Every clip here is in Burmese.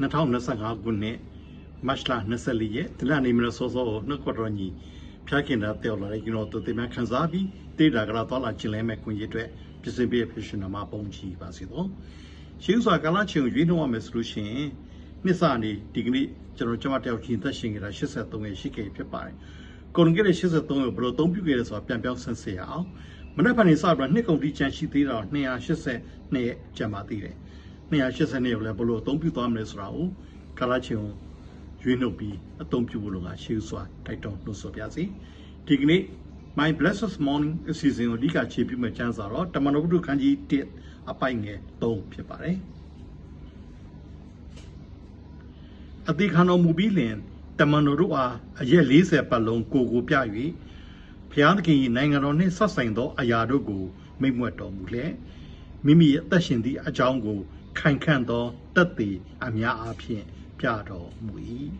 2025ခုနှစ်မတ်လ24ရက်ဒီလနေမလို့စောစောနှုတ်ကတော်ညီဖျားခင်တာတယောက်လာတဲ့ကျွန်တော်တို့တင်မှခန်းစားပြီးတေတာကလာသွားလာခြင်းလဲမဲ့ခွင့်ရအတွက်ပြင်ဆင်ပေးဖြစ်ရှင်နာမှာပုံချီပါစေတော့ရှင်းစွာကာလချင်းကိုရွေးနှောက်ရမယ်ဆိုလို့ရှိရင်နှစ်စနေဒီကနေ့ကျွန်တော်ကျွန်မတယောက်ချင်းသက်ရှင်နေတာ83ရဲ့ရှိခဲ့ဖြစ်ပါတယ်ကိုရင်ကလေး83ကိုဘယ်လိုသုံးပြုခဲ့လဲဆိုတာပြန်ပြောင်းဆန်းစစ်ရအောင်မနေ့ကနေ့စပြီးနှစ်ကုန်တိချန်ရှိသေးတော့282ရဲ့ကျန်ပါသေးတယ် 282ကိုလည်းဘယ်လိုအသုံးပြုသွားမလဲဆိုတာကိုကာလချင်းကိုရွေးနှုတ်ပြီးအသုံးပြုဖို့လိုကရှေးစွာတိုက်တွန်းနှုတ်ဆက်ပါစီဒီကနေ့ My Blessed Morning အစီအစဉ်ကိုအဓိကခြေပြုမဲ့ကျမ်းစာတော့တမန်တော်ဘုဒ္ဓခန်းကြီး1အပိုင်ငယ်3ဖြစ်ပါတယ်အတိခန္ဓာမူပြီးလင်တမန်တော်တို့အားအရက်40ပတ်လုံးကိုကိုပြ၍ဘုရားသခင်၏နိုင်ငံတော်နှင့်ဆက်ဆိုင်သောအရာတို့ကိုမိန့်မွက်တော်မူလျက်မိမိရဲ့အသက်ရှင်သည့်အကြောင်းကို ခိုင်ခန့်သောတက်သေးအများအားဖြင့်ပြတော်မူ၏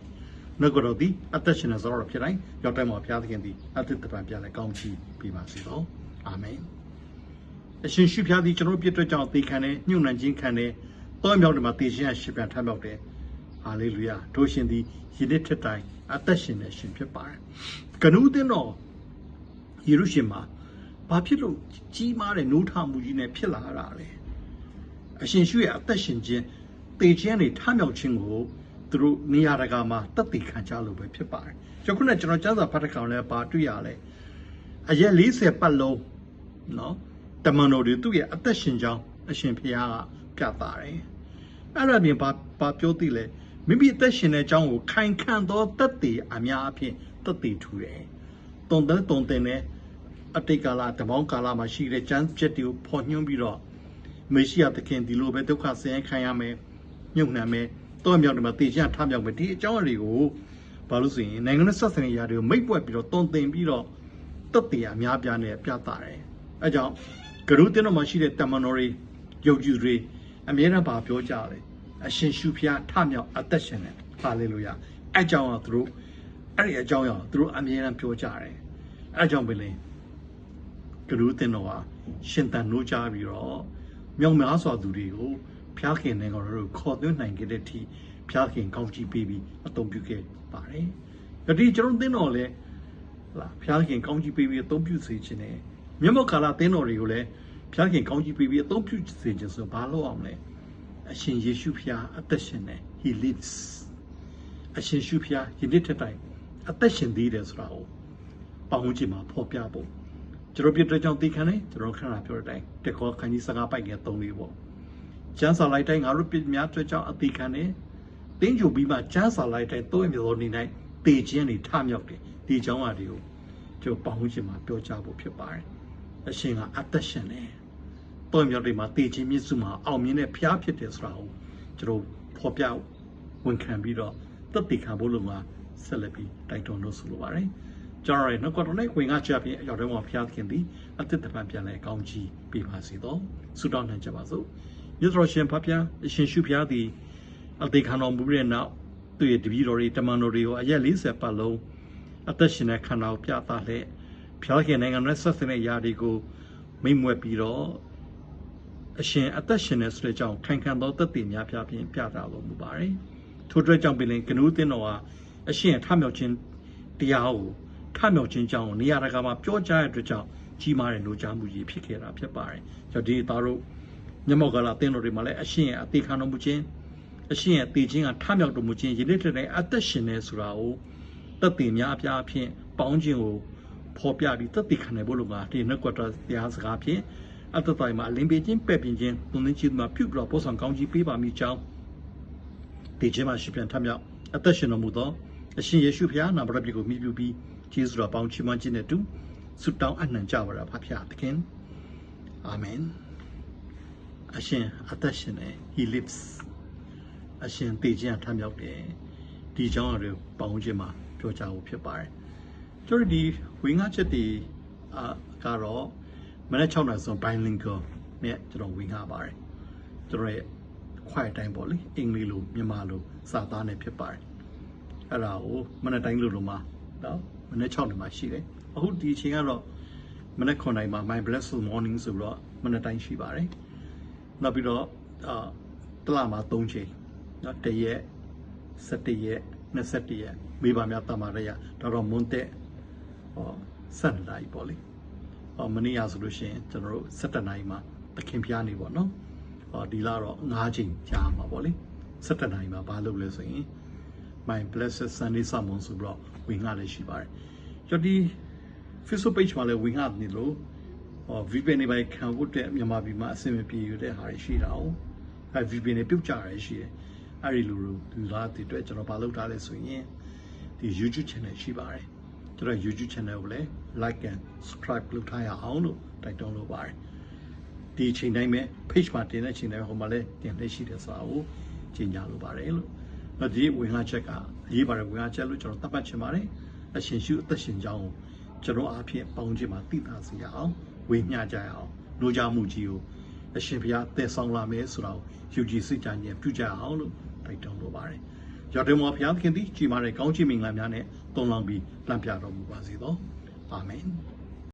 နှုတ်ကတော်သည်အသက်ရှင်နေသောတော်ဖြစ်တိုင်းရောက်တိုင်းမှာဘုရားသခင်သည်အသက်တပံပြလဲကောင်းချီးပေးပါစေသောအာမင်အရှင်ရှုဖျားသည်ကျွန်တော်တို့ပြည့်အတွက်ကြောင့်သေခံတယ်ညှို့နှံခြင်းခံတယ်တောမြောက်တယ်မှာသေခြင်းရှိပြန်ထမ်းမြောက်တယ်ဟာလေလုယာတို့ရှင်သည်ယနေ့ထက်တိုင်းအသက်ရှင်နေရှင်ဖြစ်ပါတယ်ကနူးတင်တော်ယေရုရှလင်မှာဘာဖြစ်လို့ကြီးမားတဲ့နိုးထမှုကြီးနဲ့ဖြစ်လာတာလဲ အရှင်ရှုရဲ့အသက်ရှင်ခြင်းတေခြင်းတွေထမြောက်ခြင်းကိုသူတို့နေရာတကာမှာတက်တည်ခံကြလို့ပဲဖြစ်ပါတယ်။ကျွန်တော်ကကျွန်တော်ကျမ်းစာဖတ်တဲ့ကောင်လည်းပါတွေ့ရလဲအရက်40ပတ်လုံးနော်တမန်တော်တွေသူ့ရဲ့အသက်ရှင်ကြောင်းအရှင်ဖျားကပြတာတယ်။အဲ့ဒါပြင်ဘာဘာပြောသိလဲမိမိအသက်ရှင်တဲ့အကြောင်းကိုခိုင်ခံသောတက်တည်အများအပြည့်တက်တည်ထူတယ်။တုံတဲ့တုံတဲ့နဲ့အတိတ်ကာလတမောင်းကာလမှာရှိတဲ့ကျမ်းချက်တွေကိုဖော်ညွှန်းပြီးတော့ မေရှိယသခင်ဒီလိုပဲဒုက္ခဆင်းရဲခံရမယ်ညှုံနှံမယ်တော့မြောက်တယ်မှာတေချာထမြောက်မယ်ဒီအကြောင်းအရာတွေကိုဘာလို့ဆိုရင်နိုင်ငံနဲ့ဆက်ဆံရေးရာတွေကိုမိတ်ပွက်ပြီးတော့တုံသင်ပြီးတော့တက်တရားအများပြားနဲ့ပြသတယ်အဲကြောင့်ဂရုတင်တော်မှာရှိတဲ့တမန်တော်တွေယုံကြည်တွေအမြဲတမ်းပါပြောကြတယ်အရှင်ရှုဖျားထမြောက်အသက်ရှင်တယ်ဟာလေလုယာအဲကြောင့်သူတို့အဲ့ဒီအကြောင်းအရာသူတို့အမြဲတမ်းပြောကြတယ်အဲကြောင့်ပဲလေဂရုတင်တော်ဟာရှင်တန်နိုးကြပြီးတော့ မြောက်များစွာသူတွေကိုဖျားခင်နိုင်ငံတော်တို့ခေါ်သွင်းနိုင်ခဲ့တဲ့အထိဖျားခင်ကောင်းချီးပေးပြီးအသုံးပြုခဲ့ပါတယ်။ဒါဒီကျွန်တော်သင်းတော်လဲလာဖျားခင်ကောင်းချီးပေးပြီးအသုံးပြုစေခြင်းနဲ့မြတ်မောကာလသင်းတော်တွေကိုလည်းဖျားခင်ကောင်းချီးပေးပြီးအသုံးပြုစေခြင်းဆိုဘာလို့အောင်လဲအရှင်ယေရှုဖျားအသက်ရှင်နေ he lives အရှင်ရှုဖျားယနေ့ထက်တိုင်အသက်ရှင်သေးတယ်ဆိုတာကိုပေါင်းချင်မှာဖော်ပြဖို့ ကျွန်တော်ပြတဲ့ကြောင့်သိခံတယ်ကျွန်တော်ခဏပြောတဲ့အတိုင်းတကောခန်းကြီးစကားပိုက်ငယ်၃လေးပေါ့ကျန်းစာလိုက်တိုင်းငါတို့ပြများတွေ့ကြောင့်အသိခံတယ်တင်းချူပြီးမှကျန်းစာလိုက်တိုင်းသုံးရမျိုးနေ၌တေခြင်းတွေထမြောက်တယ်ဒီအကြောင်းအရာတွေကိုကျွန်တော်ပေါင်းခြင်းမှာပြောကြဖို့ဖြစ်ပါတယ်အရှင်ကအသက်ရှင်တယ်သုံးရမျိုးတွေမှာတေခြင်းမြစ်စုမှာအောင်မြင်တဲ့ဖျားဖြစ်တယ်ဆိုတာကိုကျွန်တော်ဖော်ပြဝန်ခံပြီးတော့သက်တည်ခံဖို့လို့မှာဆက်လက်ပြီးတိုက်တွန်းလို့ဆိုလိုပါတယ် ကျွန်တော်ရဲ့နှုတ်ကတော်နဲ့ဝင်ကားချပြအရောက်တော့မှဖျားခင်သည်အသက်တပံပြန်လဲကောင်းချီးပေးပါစေတော့ဆုတောင်းနိုင်ကြပါစို့မြတ်စွာရှင်ဖဖျားအရှင်ရှုဖျားသည်အသေးခံတော်မူတဲ့နောက်သူ့ရဲ့တပည့်တော်တွေတမန်တော်တွေကိုအရက်40ပတ်လုံးအသက်ရှင်တဲ့ခန္ဓာကိုပြသလျက်ဖျားခင်နိုင်ငံနဲ့ဆက်စပ်တဲ့ယာတွေကိုမိမ့်မွက်ပြီးတော့အရှင်အသက်ရှင်တဲ့ဆိုတဲ့ကြောင့်ခိုင်ခံသောသက်တည်များပြဖြင့်ပြတာလို့မူပါတယ်ထို့အတွက်ကြောင့်ပင်ကနူးတင်တော်ဟာအရှင်ထမြောက်ခြင်းတရားကို ထမြောက်ခြင်းကြောင့်နေရာတကာမှာပြောကြားတဲ့အတွက်ကြောင့်ကြီးမားတဲ့နှိုးကြားမှုကြီးဖြစ်ခဲ့တာဖြစ်ပါတယ်။ကြောင့်ဒီသားတို့မြတ်မောကလာအသင်းတော်တွေမှာလည်းအရှင်ရဲ့အသေးခံတော်မူခြင်းအရှင်ရဲ့တည်ခြင်းကထမြောက်တော်မူခြင်းယနေ့တည်းနဲ့အသက်ရှင်နေဆိုတာကိုတက်တည်များအပြားအဖြစ်ပေါင်းခြင်းကိုဖော်ပြပြီးတက်တည်ခံနိုင်ဖို့လိုမှာဒီနှုတ်ကပတ်တရားစကားဖြင့်အတ္တတိုင်မှာအလင်းပေးခြင်းပဲ့ပြင်ခြင်းပုံသင်ခြင်းမှာပြုပြီးတော့ပို့ဆောင်ကောင်းကြီးပေးပါမိကြောင်းဒီခြင်းမှာရှိပြန်ထမြောက်အသက်ရှင်တော်မူသောအရှင်ယေရှုဖခင်နာမရပြကိုမြည်ပြုပြီး ကျေးဇူးတော်ပေါင်းချီးမွမ်းခြင်းနဲ့တူဆုတောင်းအနှံကြပါရဖခင်သခင်အာမင်အရှင်အသက်ရှင်နေ he lives အရှင်တည်ခြင်းထမ်းမြောက်တယ်ဒီကြောင်းရယ်ပေါင်းခြင်းမှာပြောကြဖို့ဖြစ်ပါတယ်ကျွန်တော်ဒီဝင်းငါချက်တီအာကတော့မနေ့6နိုင်ဆုံး bilingual နဲ့ကျွန်တော်ဝင်းငါပါတယ်ကျွန်တော်ရဲ့ခွိုင်တိုင်းပေါ့လေအင်္ဂလိပ်လိုမြန်မာလိုစာသားနဲ့ဖြစ်ပါတယ်အဲ့ဒါကိုမနေ့တိုင်းလိုလိုမှာ နော်မနေ့6နိုင်မှာရှိတယ်အခုဒီအချိန်ကတော့မနေ့9နိုင်မှာ my blessed morning ဆိုတော့မနေ့တိုင်းရှိပါတယ်နောက်ပြီးတော့အာတလမှာ3ချိန်နော်တရက်17ရက်21ရက်မိဘများတမရရတော်တော်မွန်းတဲ့ဟောဆက်လိုက်ပေါ့လေဟောမနေ့ကဆိုလို့ရှိရင်ကျွန်တော်တို့17နိုင်မှာတခင်ဖျားနေပေါ့နော်ဟောဒီလာတော့9ချိန်ကြာမှာပေါ့လေ17နိုင်မှာဘာလုပ်လဲဆိုရင် my blessed sunday sermon ဆိုပြီးတော့ဝင်ငှလည်းရှိပါတယ်ကျွန်တော်ဒီ Facebook page မှာလည်းဝင်ငှနေလို့ဟော VPN တွေပဲခံဖို့တဲ့မြန်မာပြည်မှာအဆင်မပြေရတဲ့ဟာတွေရှိတာ哦အဲ VPN တွေပြုတ်ကြရရှိတယ်အဲ့ဒီလိုလိုသူသားတွေအတွက်ကျွန်တော်မလုပ်ထားလဲဆိုရင်ဒီ YouTube channel ရှိပါတယ်ကျွန်တော် YouTube channel ကိုလည်း like and subscribe လုပ်ထားရအောင်လို့တိုက်တွန်းလိုပါတယ်ဒီအချိန်တိုင်းပဲ page မှာတင်တဲ့အချိန်တိုင်းဟိုမှာလည်းတင်လက်ရှိတယ်ဆိုတာကိုကြီးညာလိုပါတယ်လို့တော့ ဒီဝင်လာချက်ကအရေးပါတယ်ဝင်လာချက်လို့ကျွန်တော်သတ်မှတ်ချင်ပါတယ်အရှင်ရှုအသက်ရှင်ကြောင်းကိုကျွန်တော်အားဖြင့်ပေါင်းခြင်းမှာသိတာစီရအောင်ဝေမျှကြရအောင်လိုချမှုကြီးကိုအရှင်ဘုရားတည်ဆောင်လာမယ်ဆိုတာကိုယူကြည်စိတ်ကြဉာဏ်ပြုကြအောင်လို့တိုက်တွန်းလိုပါတယ်။ရောက်တယ်မောဘုရားသခင်သည်ကြီးမားတဲ့ကောင်းချီးမင်္ဂလာများနဲ့တုံ့လောင်ပြီးလမ်းပြတော်မူပါစေသော။အာမင်။